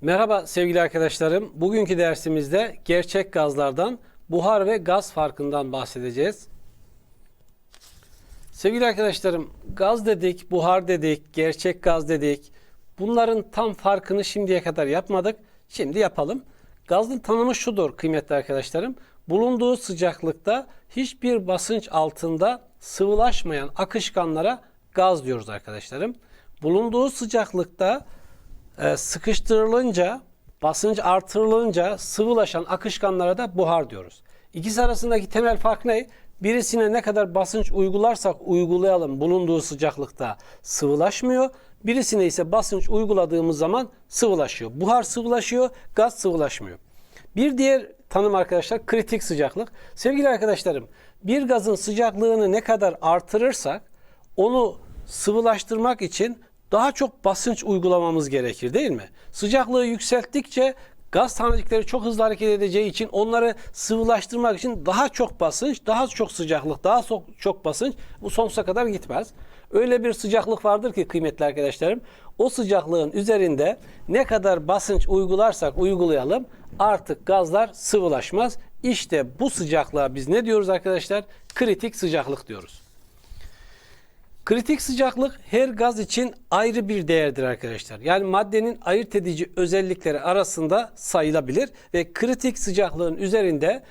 Merhaba sevgili arkadaşlarım. Bugünkü dersimizde gerçek gazlardan buhar ve gaz farkından bahsedeceğiz. Sevgili arkadaşlarım, gaz dedik, buhar dedik, gerçek gaz dedik. Bunların tam farkını şimdiye kadar yapmadık. Şimdi yapalım. Gazın tanımı şudur kıymetli arkadaşlarım. Bulunduğu sıcaklıkta hiçbir basınç altında sıvılaşmayan akışkanlara gaz diyoruz arkadaşlarım. Bulunduğu sıcaklıkta e, sıkıştırılınca, basınç artırılınca sıvılaşan akışkanlara da buhar diyoruz. İkisi arasındaki temel fark ne? Birisine ne kadar basınç uygularsak uygulayalım bulunduğu sıcaklıkta sıvılaşmıyor. Birisine ise basınç uyguladığımız zaman sıvılaşıyor. Buhar sıvılaşıyor, gaz sıvılaşmıyor. Bir diğer tanım arkadaşlar kritik sıcaklık. Sevgili arkadaşlarım, bir gazın sıcaklığını ne kadar artırırsak onu sıvılaştırmak için daha çok basınç uygulamamız gerekir değil mi? Sıcaklığı yükselttikçe gaz tanecikleri çok hızlı hareket edeceği için onları sıvılaştırmak için daha çok basınç, daha çok sıcaklık, daha çok, basınç bu sonsuza kadar gitmez. Öyle bir sıcaklık vardır ki kıymetli arkadaşlarım o sıcaklığın üzerinde ne kadar basınç uygularsak uygulayalım artık gazlar sıvılaşmaz. İşte bu sıcaklığa biz ne diyoruz arkadaşlar? Kritik sıcaklık diyoruz. Kritik sıcaklık her gaz için ayrı bir değerdir arkadaşlar. Yani maddenin ayırt edici özellikleri arasında sayılabilir ve kritik sıcaklığın üzerinde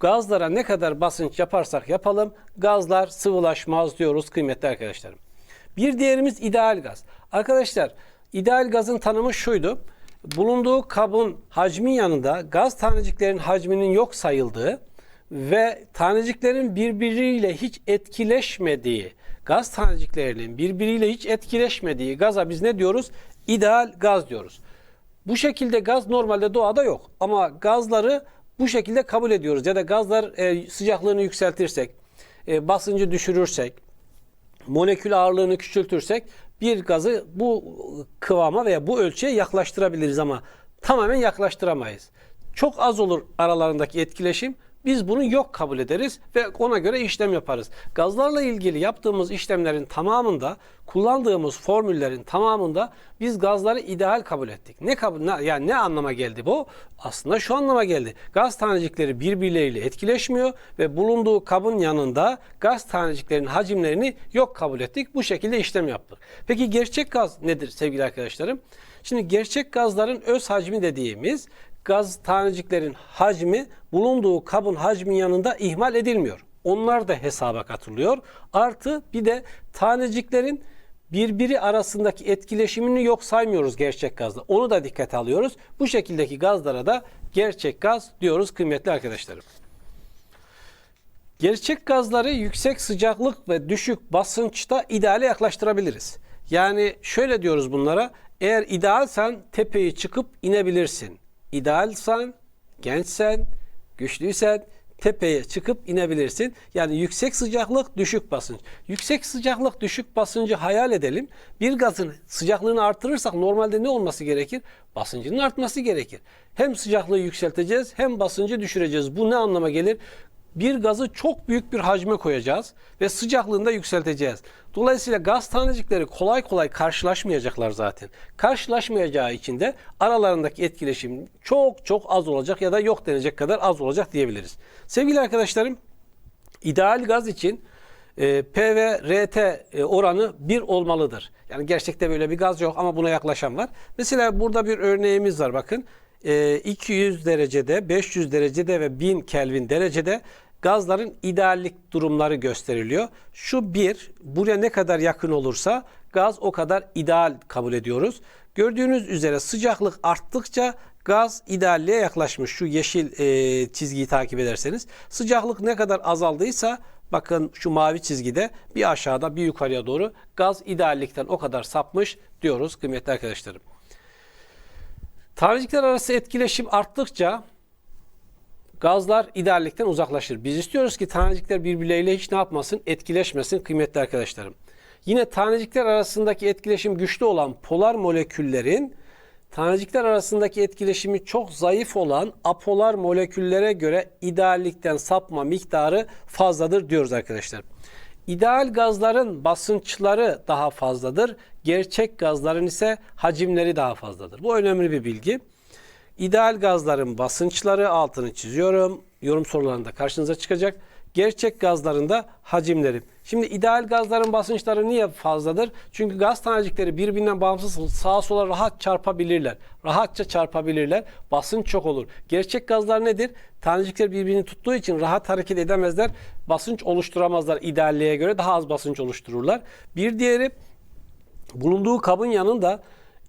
gazlara ne kadar basınç yaparsak yapalım gazlar sıvılaşmaz diyoruz kıymetli arkadaşlarım. Bir diğerimiz ideal gaz. Arkadaşlar ideal gazın tanımı şuydu. Bulunduğu kabın hacmi yanında gaz taneciklerin hacminin yok sayıldığı ve taneciklerin birbiriyle hiç etkileşmediği, gaz taneciklerinin birbiriyle hiç etkileşmediği gaza biz ne diyoruz? İdeal gaz diyoruz. Bu şekilde gaz normalde doğada yok ama gazları bu şekilde kabul ediyoruz ya da gazlar e, sıcaklığını yükseltirsek, e, basıncı düşürürsek, molekül ağırlığını küçültürsek bir gazı bu kıvama veya bu ölçüye yaklaştırabiliriz ama tamamen yaklaştıramayız. Çok az olur aralarındaki etkileşim. Biz bunu yok kabul ederiz ve ona göre işlem yaparız. Gazlarla ilgili yaptığımız işlemlerin tamamında, kullandığımız formüllerin tamamında biz gazları ideal kabul ettik. Ne kabul yani ne anlama geldi bu? Aslında şu anlama geldi. Gaz tanecikleri birbirleriyle etkileşmiyor ve bulunduğu kabın yanında gaz taneciklerinin hacimlerini yok kabul ettik. Bu şekilde işlem yaptık. Peki gerçek gaz nedir sevgili arkadaşlarım? Şimdi gerçek gazların öz hacmi dediğimiz gaz taneciklerin hacmi bulunduğu kabın hacmin yanında ihmal edilmiyor. Onlar da hesaba katılıyor. Artı bir de taneciklerin birbiri arasındaki etkileşimini yok saymıyoruz gerçek gazda. Onu da dikkate alıyoruz. Bu şekildeki gazlara da gerçek gaz diyoruz kıymetli arkadaşlarım. Gerçek gazları yüksek sıcaklık ve düşük basınçta ideale yaklaştırabiliriz. Yani şöyle diyoruz bunlara. Eğer idealsen tepeyi çıkıp inebilirsin. İdealsen, gençsen, güçlüysen tepeye çıkıp inebilirsin. Yani yüksek sıcaklık, düşük basınç. Yüksek sıcaklık, düşük basıncı hayal edelim. Bir gazın sıcaklığını artırırsak normalde ne olması gerekir? Basıncının artması gerekir. Hem sıcaklığı yükselteceğiz hem basıncı düşüreceğiz. Bu ne anlama gelir? Bir gazı çok büyük bir hacme koyacağız ve sıcaklığını da yükselteceğiz. Dolayısıyla gaz tanecikleri kolay kolay karşılaşmayacaklar zaten. Karşılaşmayacağı için de aralarındaki etkileşim çok çok az olacak ya da yok denecek kadar az olacak diyebiliriz. Sevgili arkadaşlarım, ideal gaz için e, P ve RT e, oranı 1 olmalıdır. Yani gerçekte böyle bir gaz yok ama buna yaklaşan var. Mesela burada bir örneğimiz var bakın. E, 200 derecede, 500 derecede ve 1000 Kelvin derecede gazların ideallik durumları gösteriliyor. Şu bir, buraya ne kadar yakın olursa gaz o kadar ideal kabul ediyoruz. Gördüğünüz üzere sıcaklık arttıkça gaz idealliğe yaklaşmış. Şu yeşil e, çizgiyi takip ederseniz. Sıcaklık ne kadar azaldıysa bakın şu mavi çizgide bir aşağıda bir yukarıya doğru gaz ideallikten o kadar sapmış diyoruz kıymetli arkadaşlarım. Tanecikler arası etkileşim arttıkça gazlar ideallikten uzaklaşır. Biz istiyoruz ki tanecikler birbirleriyle hiç ne yapmasın? Etkileşmesin kıymetli arkadaşlarım. Yine tanecikler arasındaki etkileşim güçlü olan polar moleküllerin tanecikler arasındaki etkileşimi çok zayıf olan apolar moleküllere göre ideallikten sapma miktarı fazladır diyoruz arkadaşlar. İdeal gazların basınçları daha fazladır. Gerçek gazların ise hacimleri daha fazladır. Bu önemli bir bilgi. İdeal gazların basınçları altını çiziyorum. Yorum sorularında karşınıza çıkacak. Gerçek gazların da hacimleri. Şimdi ideal gazların basınçları niye fazladır? Çünkü gaz tanecikleri birbirinden bağımsız sağa sola rahat çarpabilirler. Rahatça çarpabilirler. Basınç çok olur. Gerçek gazlar nedir? Tanecikler birbirini tuttuğu için rahat hareket edemezler. Basınç oluşturamazlar idealliğe göre. Daha az basınç oluştururlar. Bir diğeri bulunduğu kabın yanında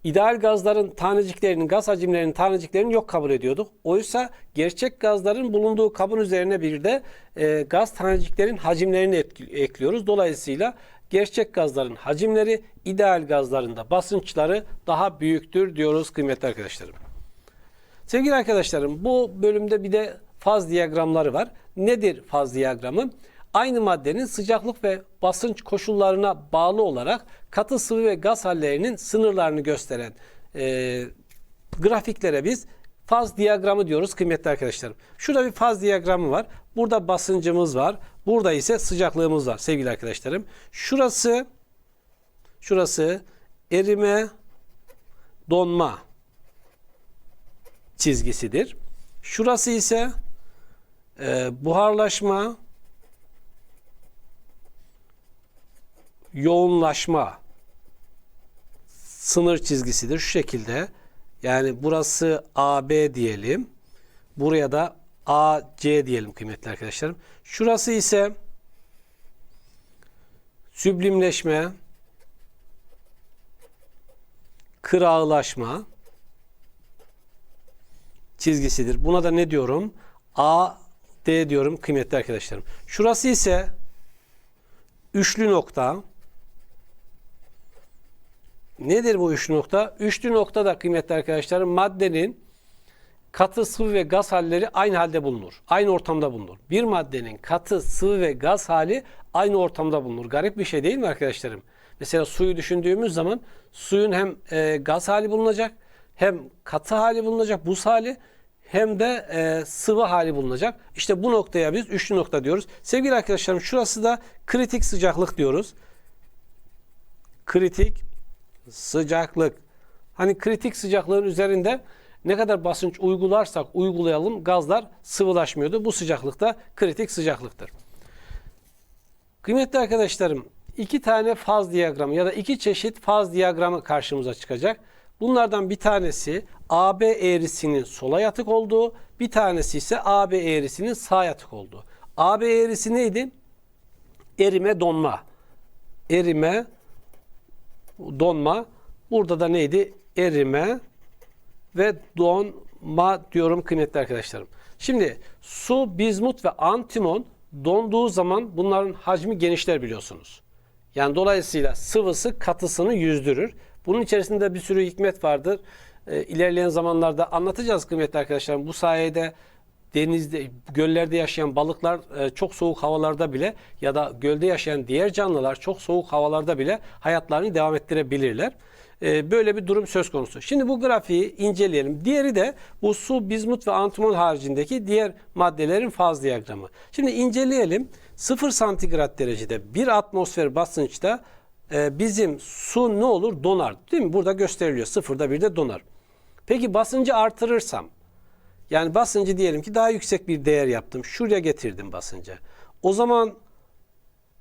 ideal gazların taneciklerinin, gaz hacimlerinin taneciklerini yok kabul ediyorduk. Oysa gerçek gazların bulunduğu kabın üzerine bir de e, gaz taneciklerin hacimlerini ekliyoruz. Dolayısıyla gerçek gazların hacimleri ideal gazlarında basınçları daha büyüktür diyoruz kıymetli arkadaşlarım. Sevgili arkadaşlarım bu bölümde bir de faz diyagramları var. Nedir faz diyagramı? Aynı maddenin sıcaklık ve basınç koşullarına bağlı olarak katı sıvı ve gaz hallerinin sınırlarını gösteren e, grafiklere biz faz diyagramı diyoruz kıymetli arkadaşlarım. Şurada bir faz diyagramı var. Burada basıncımız var. Burada ise sıcaklığımız var sevgili arkadaşlarım. Şurası şurası erime donma çizgisidir. Şurası ise e, buharlaşma, yoğunlaşma sınır çizgisidir. Şu şekilde. Yani burası AB diyelim. Buraya da AC diyelim kıymetli arkadaşlarım. Şurası ise süblimleşme, kırağılaşma, çizgisidir. Buna da ne diyorum? A, D diyorum kıymetli arkadaşlarım. Şurası ise üçlü nokta. Nedir bu üçlü nokta? Üçlü nokta da kıymetli arkadaşlarım maddenin katı, sıvı ve gaz halleri aynı halde bulunur. Aynı ortamda bulunur. Bir maddenin katı, sıvı ve gaz hali aynı ortamda bulunur. Garip bir şey değil mi arkadaşlarım? Mesela suyu düşündüğümüz zaman suyun hem e, gaz hali bulunacak, hem katı hali bulunacak, buz hali hem de e, sıvı hali bulunacak. İşte bu noktaya biz üçlü nokta diyoruz. Sevgili arkadaşlarım şurası da kritik sıcaklık diyoruz. Kritik sıcaklık. Hani kritik sıcaklığın üzerinde ne kadar basınç uygularsak uygulayalım gazlar sıvılaşmıyordu. Bu sıcaklıkta kritik sıcaklıktır. Kıymetli arkadaşlarım iki tane faz diyagramı ya da iki çeşit faz diyagramı karşımıza çıkacak. Bunlardan bir tanesi AB eğrisinin sola yatık olduğu, bir tanesi ise AB eğrisinin sağ yatık olduğu. AB eğrisi neydi? Erime donma. Erime donma. Burada da neydi? Erime ve donma diyorum kıymetli arkadaşlarım. Şimdi su, bizmut ve antimon donduğu zaman bunların hacmi genişler biliyorsunuz. Yani dolayısıyla sıvısı katısını yüzdürür. Bunun içerisinde bir sürü hikmet vardır. Ee, ilerleyen zamanlarda anlatacağız kıymetli arkadaşlarım. Bu sayede denizde, göllerde yaşayan balıklar e, çok soğuk havalarda bile ya da gölde yaşayan diğer canlılar çok soğuk havalarda bile hayatlarını devam ettirebilirler. E, böyle bir durum söz konusu. Şimdi bu grafiği inceleyelim. Diğeri de bu su, bizmut ve antimon haricindeki diğer maddelerin faz diyagramı. Şimdi inceleyelim. 0 santigrat derecede bir atmosfer basınçta e, bizim su ne olur? Donar. Değil mi? Burada gösteriliyor. Sıfırda bir de donar. Peki basıncı artırırsam yani basıncı diyelim ki daha yüksek bir değer yaptım. Şuraya getirdim basıncı. O zaman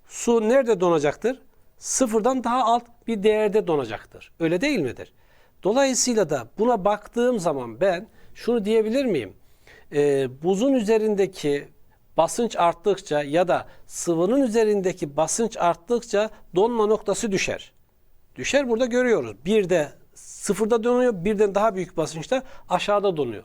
su nerede donacaktır? Sıfırdan daha alt bir değerde donacaktır. Öyle değil midir? Dolayısıyla da buna baktığım zaman ben şunu diyebilir miyim? Ee, buzun üzerindeki basınç arttıkça ya da sıvının üzerindeki basınç arttıkça donma noktası düşer. Düşer burada görüyoruz. Bir de sıfırda donuyor, birden daha büyük basınçta aşağıda donuyor.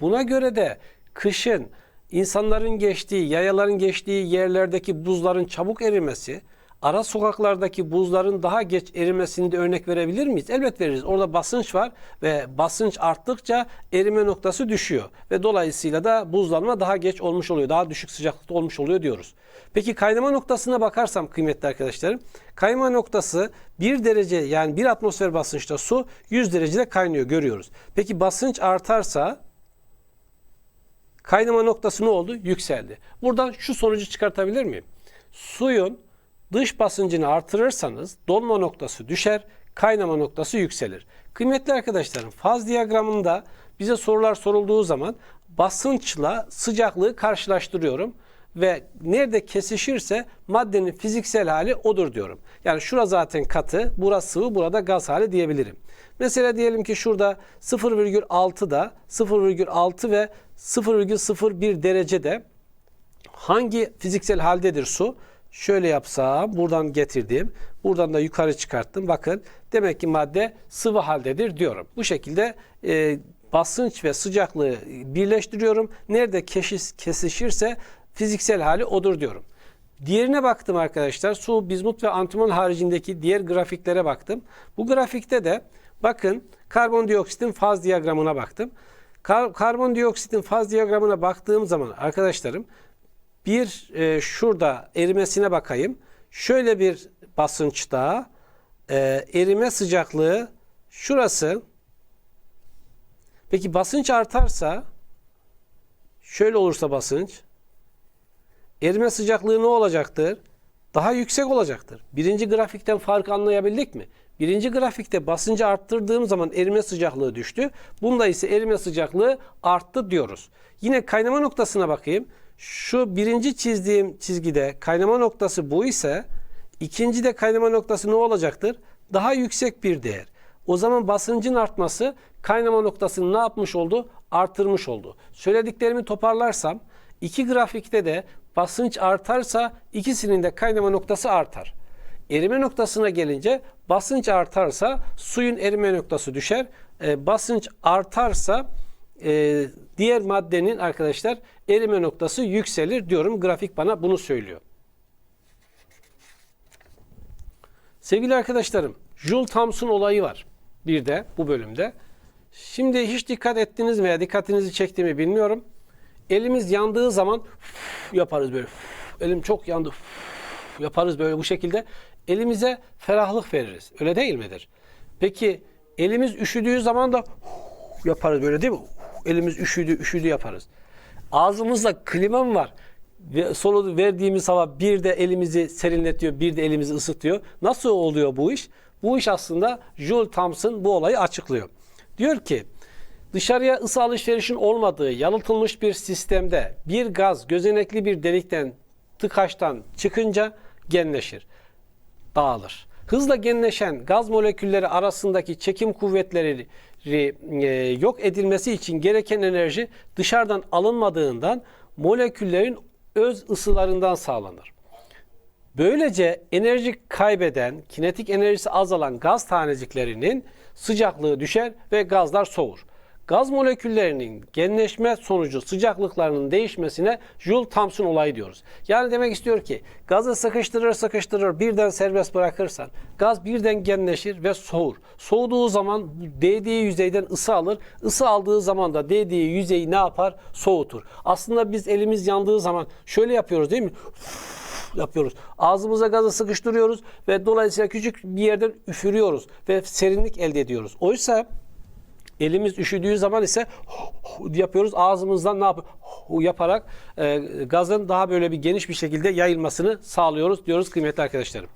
Buna göre de kışın insanların geçtiği, yayaların geçtiği yerlerdeki buzların çabuk erimesi, ara sokaklardaki buzların daha geç erimesini de örnek verebilir miyiz? Elbet veririz. Orada basınç var ve basınç arttıkça erime noktası düşüyor. Ve dolayısıyla da buzlanma daha geç olmuş oluyor. Daha düşük sıcaklıkta olmuş oluyor diyoruz. Peki kaynama noktasına bakarsam kıymetli arkadaşlarım. Kaynama noktası 1 derece yani 1 atmosfer basınçta su 100 derecede kaynıyor görüyoruz. Peki basınç artarsa kaynama noktası ne oldu? Yükseldi. Buradan şu sonucu çıkartabilir miyim? Suyun Dış basıncını artırırsanız donma noktası düşer, kaynama noktası yükselir. Kıymetli arkadaşlarım faz diyagramında bize sorular sorulduğu zaman basınçla sıcaklığı karşılaştırıyorum ve nerede kesişirse maddenin fiziksel hali odur diyorum. Yani şura zaten katı, burası sıvı, burada gaz hali diyebilirim. Mesela diyelim ki şurada 0,6'da 0,6 ve 0,01 derecede hangi fiziksel haldedir su? Şöyle yapsam buradan getirdim. Buradan da yukarı çıkarttım. Bakın demek ki madde sıvı haldedir diyorum. Bu şekilde e, basınç ve sıcaklığı birleştiriyorum. Nerede keşis, kesişirse fiziksel hali odur diyorum. Diğerine baktım arkadaşlar. Su, bizmut ve antimon haricindeki diğer grafiklere baktım. Bu grafikte de bakın karbondioksitin faz diyagramına baktım. Kar- karbondioksitin faz diyagramına baktığım zaman arkadaşlarım bir e, şurada erimesine bakayım. Şöyle bir basınçta e, erime sıcaklığı şurası. Peki basınç artarsa şöyle olursa basınç erime sıcaklığı ne olacaktır? Daha yüksek olacaktır. Birinci grafikten farkı anlayabildik mi? Birinci grafikte basıncı arttırdığım zaman erime sıcaklığı düştü. Bunda ise erime sıcaklığı arttı diyoruz. Yine kaynama noktasına bakayım. Şu birinci çizdiğim çizgide kaynama noktası bu ise ikinci de kaynama noktası ne olacaktır? Daha yüksek bir değer. O zaman basıncın artması kaynama noktasını ne yapmış oldu? Artırmış oldu. Söylediklerimi toparlarsam iki grafikte de basınç artarsa ikisinin de kaynama noktası artar. Erime noktasına gelince basınç artarsa suyun erime noktası düşer. E, basınç artarsa e, diğer maddenin arkadaşlar erime noktası yükselir diyorum. Grafik bana bunu söylüyor. Sevgili arkadaşlarım, Joule Thomson olayı var bir de bu bölümde. Şimdi hiç dikkat ettiniz veya dikkatinizi çekti mi bilmiyorum. Elimiz yandığı zaman yaparız böyle. Elim çok yandı. Yaparız böyle bu şekilde. Elimize ferahlık veririz. Öyle değil midir? Peki elimiz üşüdüğü zaman da yaparız böyle değil mi? Elimiz üşüdü, üşüdü yaparız. Ağzımızda klima mı var? Ve solu verdiğimiz hava bir de elimizi serinletiyor, bir de elimizi ısıtıyor. Nasıl oluyor bu iş? Bu iş aslında Joule Thomson bu olayı açıklıyor. Diyor ki dışarıya ısı alışverişin olmadığı yalıtılmış bir sistemde bir gaz gözenekli bir delikten tıkaçtan çıkınca genleşir, dağılır. Hızla genleşen gaz molekülleri arasındaki çekim kuvvetleri e, yok edilmesi için gereken enerji dışarıdan alınmadığından moleküllerin öz ısılarından sağlanır. Böylece enerji kaybeden, kinetik enerjisi azalan gaz taneciklerinin sıcaklığı düşer ve gazlar soğur. Gaz moleküllerinin genleşme sonucu sıcaklıklarının değişmesine Joule Thomson olayı diyoruz. Yani demek istiyor ki gazı sıkıştırır sıkıştırır birden serbest bırakırsan gaz birden genleşir ve soğur. Soğuduğu zaman değdiği yüzeyden ısı alır. Isı aldığı zaman da değdiği yüzeyi ne yapar? Soğutur. Aslında biz elimiz yandığı zaman şöyle yapıyoruz değil mi? yapıyoruz. Ağzımıza gazı sıkıştırıyoruz ve dolayısıyla küçük bir yerden üfürüyoruz ve serinlik elde ediyoruz. Oysa elimiz üşüdüğü zaman ise yapıyoruz. Ağzımızdan ne yap yaparak e, gazın daha böyle bir geniş bir şekilde yayılmasını sağlıyoruz diyoruz kıymetli arkadaşlarım.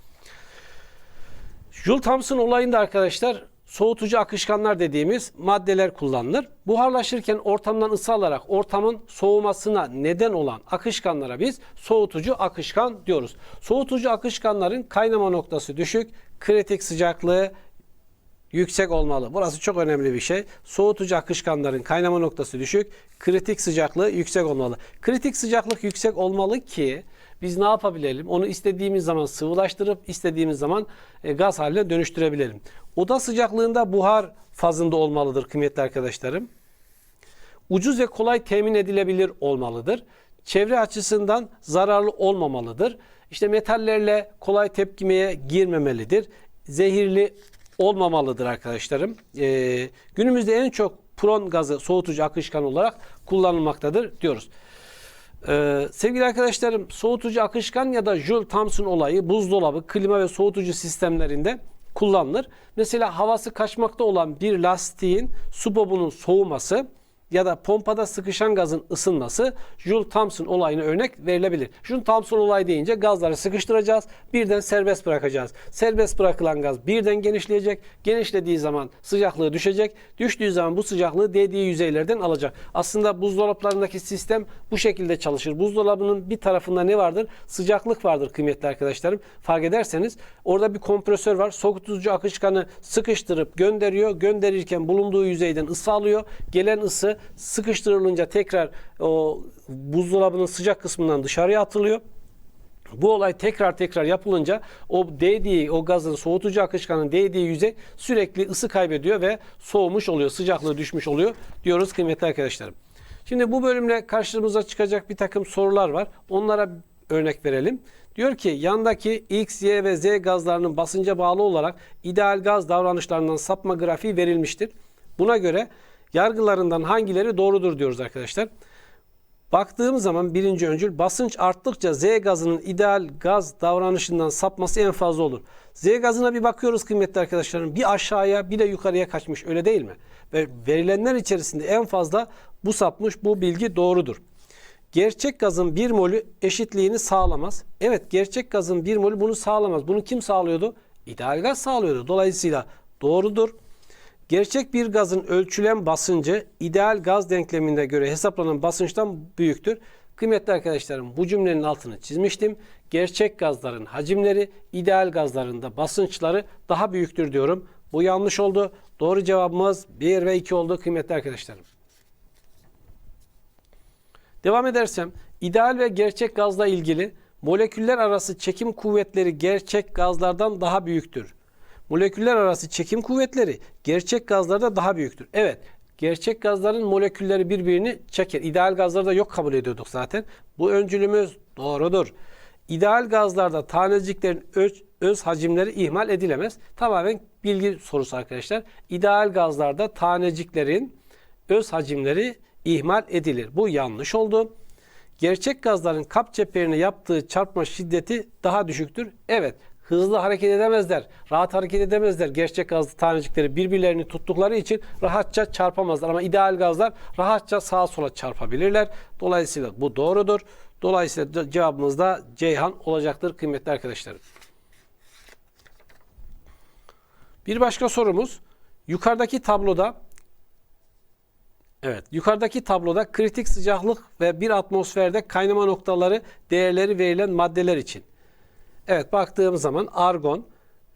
Joule Thomson olayında arkadaşlar soğutucu akışkanlar dediğimiz maddeler kullanılır. Buharlaşırken ortamdan ısı alarak ortamın soğumasına neden olan akışkanlara biz soğutucu akışkan diyoruz. Soğutucu akışkanların kaynama noktası düşük, kritik sıcaklığı yüksek olmalı. Burası çok önemli bir şey. Soğutucu akışkanların kaynama noktası düşük, kritik sıcaklığı yüksek olmalı. Kritik sıcaklık yüksek olmalı ki biz ne yapabilelim? Onu istediğimiz zaman sıvılaştırıp istediğimiz zaman e, gaz haline dönüştürebilelim. Oda sıcaklığında buhar fazında olmalıdır kıymetli arkadaşlarım. Ucuz ve kolay temin edilebilir olmalıdır. Çevre açısından zararlı olmamalıdır. İşte metallerle kolay tepkimeye girmemelidir. Zehirli olmamalıdır arkadaşlarım. Ee, günümüzde en çok pron gazı soğutucu akışkan olarak kullanılmaktadır diyoruz. Ee, sevgili arkadaşlarım soğutucu akışkan ya da Joule Thomson olayı buzdolabı, klima ve soğutucu sistemlerinde kullanılır. Mesela havası kaçmakta olan bir lastiğin su bobunun soğuması ya da pompada sıkışan gazın ısınması Joule Thomson olayına örnek verilebilir. Joule Thomson olayı deyince gazları sıkıştıracağız, birden serbest bırakacağız. Serbest bırakılan gaz birden genişleyecek. Genişlediği zaman sıcaklığı düşecek. Düştüğü zaman bu sıcaklığı değdiği yüzeylerden alacak. Aslında buzdolaplarındaki sistem bu şekilde çalışır. Buzdolabının bir tarafında ne vardır? Sıcaklık vardır kıymetli arkadaşlarım. Fark ederseniz orada bir kompresör var. Soğutucu akışkanı sıkıştırıp gönderiyor. Gönderirken bulunduğu yüzeyden ısı alıyor. Gelen ısı sıkıştırılınca tekrar o buzdolabının sıcak kısmından dışarıya atılıyor. Bu olay tekrar tekrar yapılınca o değdiği, o gazın soğutucu akışkanın değdiği yüzey sürekli ısı kaybediyor ve soğumuş oluyor, sıcaklığı düşmüş oluyor diyoruz kıymetli arkadaşlarım. Şimdi bu bölümle karşımıza çıkacak bir takım sorular var. Onlara örnek verelim. Diyor ki yandaki X, Y ve Z gazlarının basınca bağlı olarak ideal gaz davranışlarından sapma grafiği verilmiştir. Buna göre yargılarından hangileri doğrudur diyoruz arkadaşlar. Baktığımız zaman birinci öncül basınç arttıkça Z gazının ideal gaz davranışından sapması en fazla olur. Z gazına bir bakıyoruz kıymetli arkadaşlarım. Bir aşağıya bir de yukarıya kaçmış öyle değil mi? Ve verilenler içerisinde en fazla bu sapmış bu bilgi doğrudur. Gerçek gazın bir molü eşitliğini sağlamaz. Evet gerçek gazın bir molü bunu sağlamaz. Bunu kim sağlıyordu? İdeal gaz sağlıyordu. Dolayısıyla doğrudur. Gerçek bir gazın ölçülen basıncı ideal gaz denklemine göre hesaplanan basınçtan büyüktür. Kıymetli arkadaşlarım bu cümlenin altını çizmiştim. Gerçek gazların hacimleri ideal gazların da basınçları daha büyüktür diyorum. Bu yanlış oldu. Doğru cevabımız 1 ve 2 oldu kıymetli arkadaşlarım. Devam edersem ideal ve gerçek gazla ilgili moleküller arası çekim kuvvetleri gerçek gazlardan daha büyüktür. Moleküller arası çekim kuvvetleri gerçek gazlarda daha büyüktür. Evet, gerçek gazların molekülleri birbirini çeker. İdeal gazlarda yok kabul ediyorduk zaten. Bu öncülümüz doğrudur. İdeal gazlarda taneciklerin öz, öz hacimleri ihmal edilemez. Tamamen bilgi sorusu arkadaşlar. İdeal gazlarda taneciklerin öz hacimleri ihmal edilir. Bu yanlış oldu. Gerçek gazların kap çeperine yaptığı çarpma şiddeti daha düşüktür. Evet, hızlı hareket edemezler, rahat hareket edemezler. Gerçek gazlı tanecikleri birbirlerini tuttukları için rahatça çarpamazlar. Ama ideal gazlar rahatça sağa sola çarpabilirler. Dolayısıyla bu doğrudur. Dolayısıyla cevabımız da Ceyhan olacaktır kıymetli arkadaşlarım. Bir başka sorumuz. Yukarıdaki tabloda Evet, yukarıdaki tabloda kritik sıcaklık ve bir atmosferde kaynama noktaları değerleri verilen maddeler için. Evet, baktığımız zaman argon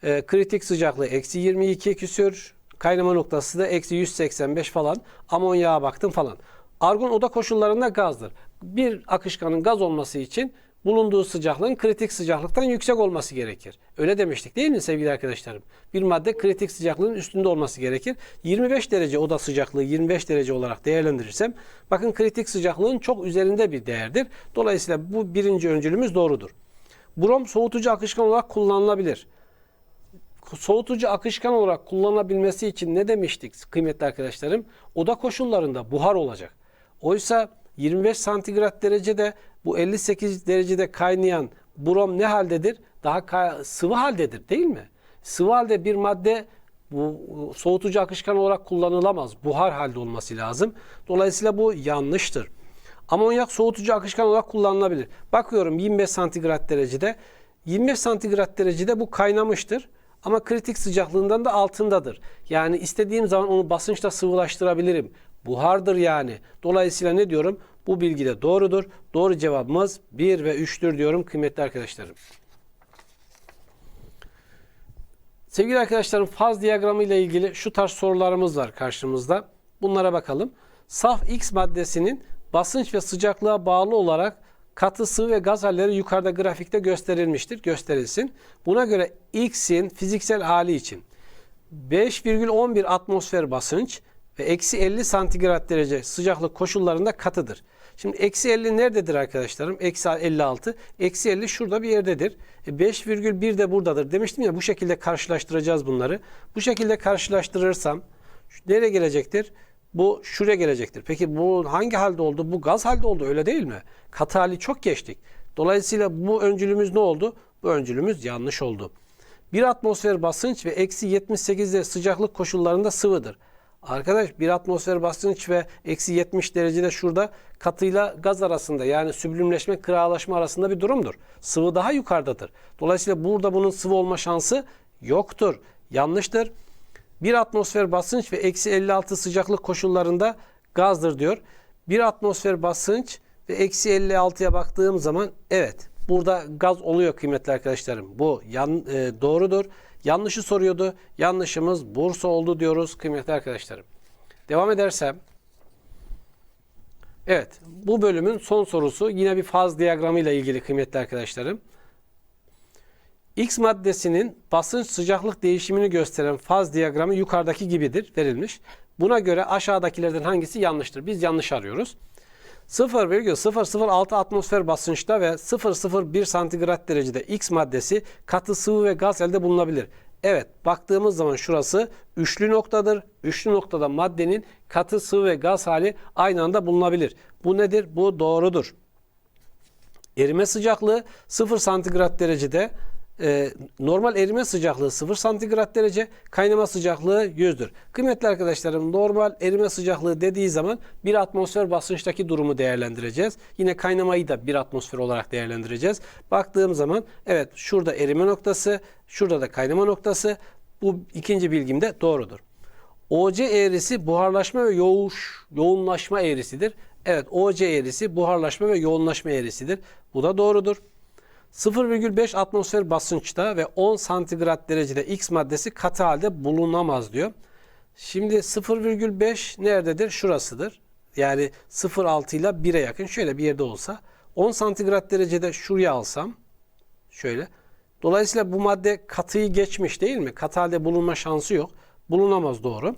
e, kritik sıcaklığı eksi 22 küsür, kaynama noktası da eksi 185 falan. Amonyağa baktım falan. Argon oda koşullarında gazdır. Bir akışkanın gaz olması için bulunduğu sıcaklığın kritik sıcaklıktan yüksek olması gerekir. Öyle demiştik değil mi sevgili arkadaşlarım? Bir madde kritik sıcaklığın üstünde olması gerekir. 25 derece oda sıcaklığı 25 derece olarak değerlendirirsem bakın kritik sıcaklığın çok üzerinde bir değerdir. Dolayısıyla bu birinci öncülümüz doğrudur. Brom soğutucu akışkan olarak kullanılabilir. Soğutucu akışkan olarak kullanılabilmesi için ne demiştik kıymetli arkadaşlarım? Oda koşullarında buhar olacak. Oysa 25 santigrat derecede bu 58 derecede kaynayan brom ne haldedir? Daha sıvı haldedir değil mi? Sıvı halde bir madde bu soğutucu akışkan olarak kullanılamaz. Buhar halde olması lazım. Dolayısıyla bu yanlıştır. Amonyak soğutucu akışkan olarak kullanılabilir. Bakıyorum 25 santigrat derecede. 25 santigrat derecede bu kaynamıştır. Ama kritik sıcaklığından da altındadır. Yani istediğim zaman onu basınçla sıvılaştırabilirim. Buhardır yani. Dolayısıyla ne diyorum? Bu bilgi de doğrudur. Doğru cevabımız 1 ve 3'tür diyorum kıymetli arkadaşlarım. Sevgili arkadaşlarım faz diyagramı ile ilgili şu tarz sorularımız var karşımızda. Bunlara bakalım. Saf X maddesinin basınç ve sıcaklığa bağlı olarak katı sıvı ve gaz halleri yukarıda grafikte gösterilmiştir. Gösterilsin. Buna göre X'in fiziksel hali için 5,11 atmosfer basınç ve eksi 50 santigrat derece sıcaklık koşullarında katıdır. Şimdi eksi 50 nerededir arkadaşlarım? Eksi 56. Eksi 50 şurada bir yerdedir. E 5,1 de buradadır. Demiştim ya bu şekilde karşılaştıracağız bunları. Bu şekilde karşılaştırırsam nereye gelecektir? Bu şuraya gelecektir. Peki bu hangi halde oldu? Bu gaz halde oldu öyle değil mi? Katı hali çok geçtik. Dolayısıyla bu öncülümüz ne oldu? Bu öncülümüz yanlış oldu. Bir atmosfer basınç ve eksi 78'de sıcaklık koşullarında sıvıdır. Arkadaş bir atmosfer basınç ve eksi 70 derecede şurada katıyla gaz arasında yani süblimleşme kıralaşma arasında bir durumdur. Sıvı daha yukarıdadır. Dolayısıyla burada bunun sıvı olma şansı yoktur. Yanlıştır. Bir atmosfer basınç ve eksi 56 sıcaklık koşullarında gazdır diyor. Bir atmosfer basınç ve eksi 56'ya baktığım zaman evet burada gaz oluyor kıymetli arkadaşlarım. Bu yan, e, doğrudur. Yanlışı soruyordu. Yanlışımız Bursa oldu diyoruz kıymetli arkadaşlarım. Devam edersem. Evet bu bölümün son sorusu yine bir faz diyagramı ile ilgili kıymetli arkadaşlarım. X maddesinin basınç sıcaklık değişimini gösteren faz diyagramı yukarıdaki gibidir verilmiş. Buna göre aşağıdakilerden hangisi yanlıştır? Biz yanlış arıyoruz. 0,006 atmosfer basınçta ve 0,01 santigrat derecede X maddesi katı sıvı ve gaz elde bulunabilir. Evet baktığımız zaman şurası üçlü noktadır. Üçlü noktada maddenin katı sıvı ve gaz hali aynı anda bulunabilir. Bu nedir? Bu doğrudur. Erime sıcaklığı 0 santigrat derecede e, normal erime sıcaklığı 0 santigrat derece, kaynama sıcaklığı 100'dür. Kıymetli arkadaşlarım normal erime sıcaklığı dediği zaman bir atmosfer basınçtaki durumu değerlendireceğiz. Yine kaynamayı da bir atmosfer olarak değerlendireceğiz. Baktığım zaman evet şurada erime noktası, şurada da kaynama noktası. Bu ikinci bilgim de doğrudur. OC eğrisi buharlaşma ve yoğuş, yoğunlaşma eğrisidir. Evet OC eğrisi buharlaşma ve yoğunlaşma eğrisidir. Bu da doğrudur. 0,5 atmosfer basınçta ve 10 santigrat derecede X maddesi katı halde bulunamaz diyor. Şimdi 0,5 nerededir? Şurasıdır. Yani 0,6 ile 1'e yakın şöyle bir yerde olsa 10 santigrat derecede şuraya alsam şöyle. Dolayısıyla bu madde katıyı geçmiş değil mi? Katı halde bulunma şansı yok. Bulunamaz doğru.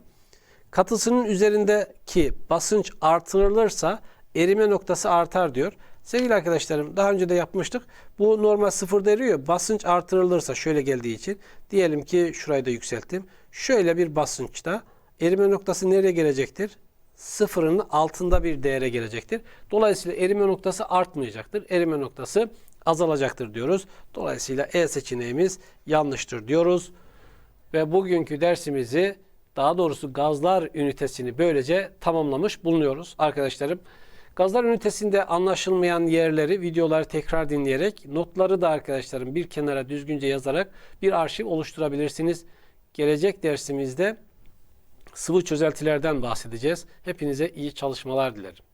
Katısının üzerindeki basınç artırılırsa erime noktası artar diyor. Sevgili arkadaşlarım daha önce de yapmıştık. Bu normal sıfırda eriyor. Basınç artırılırsa şöyle geldiği için diyelim ki şurayı da yükselttim. Şöyle bir basınçta erime noktası nereye gelecektir? Sıfırın altında bir değere gelecektir. Dolayısıyla erime noktası artmayacaktır. Erime noktası azalacaktır diyoruz. Dolayısıyla E seçeneğimiz yanlıştır diyoruz. Ve bugünkü dersimizi daha doğrusu gazlar ünitesini böylece tamamlamış bulunuyoruz arkadaşlarım. Gazlar ünitesinde anlaşılmayan yerleri, videoları tekrar dinleyerek, notları da arkadaşlarım bir kenara düzgünce yazarak bir arşiv oluşturabilirsiniz. Gelecek dersimizde sıvı çözeltilerden bahsedeceğiz. Hepinize iyi çalışmalar dilerim.